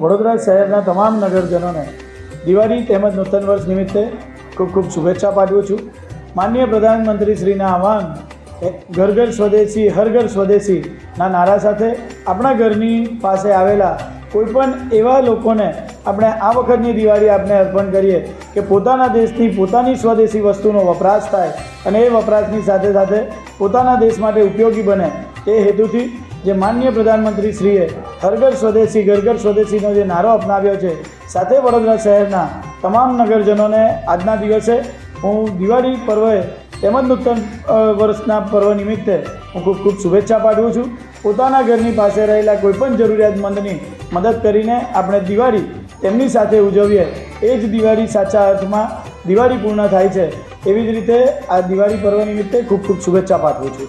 વડોદરા શહેરના તમામ નગરજનોને દિવાળી તેમજ નૂતન વર્ષ નિમિત્તે ખૂબ ખૂબ શુભેચ્છા પાઠવું છું. માનનીય પ્રધાનમંત્રી શ્રીના આહવાન ઘર ઘર સ્વદેશી, હર ઘર સ્વદેશીના નારા સાથે આપણા ઘરની પાસે આવેલા કોઈપણ એવા લોકોને આપણે આ વખતની દિવાળી આપણે અર્પણ કરીએ કે પોતાના દેશની પોતાની સ્વદેશી વસ્તુનો વપરાશ થાય અને એ વપરાશની સાથે સાથે પોતાના દેશ માટે ઉપયોગી બને એ હેતુથી જે માનનીય પ્રધાનમંત્રી શ્રીએ હર ઘર સ્વદેશી ઘર ઘર સ્વદેશીનો જે નારો અપનાવ્યો છે, સાથે વડોદરા શહેરના તમામ નગરજનોને આજના દિવસે હું દિવાળી પર્વે તેમજ નૂતન વર્ષના પર્વ નિમિત્તે હું ખૂબ ખૂબ શુભેચ્છા પાઠવું છું. પોતાના ઘરની પાસે રહેલા કોઈપણ જરૂરિયાતમંદની મદદ કરીને આપણે દિવાળી તેમની સાથે ઉજવીએ. એ જ દિવાળી સાચા અર્થમાં દિવાળી પૂર્ણ થાય છે. એવી જ રીતે આ દિવાળી પર્વ નિમિત્તે ખૂબ ખૂબ શુભેચ્છા પાઠવું છું.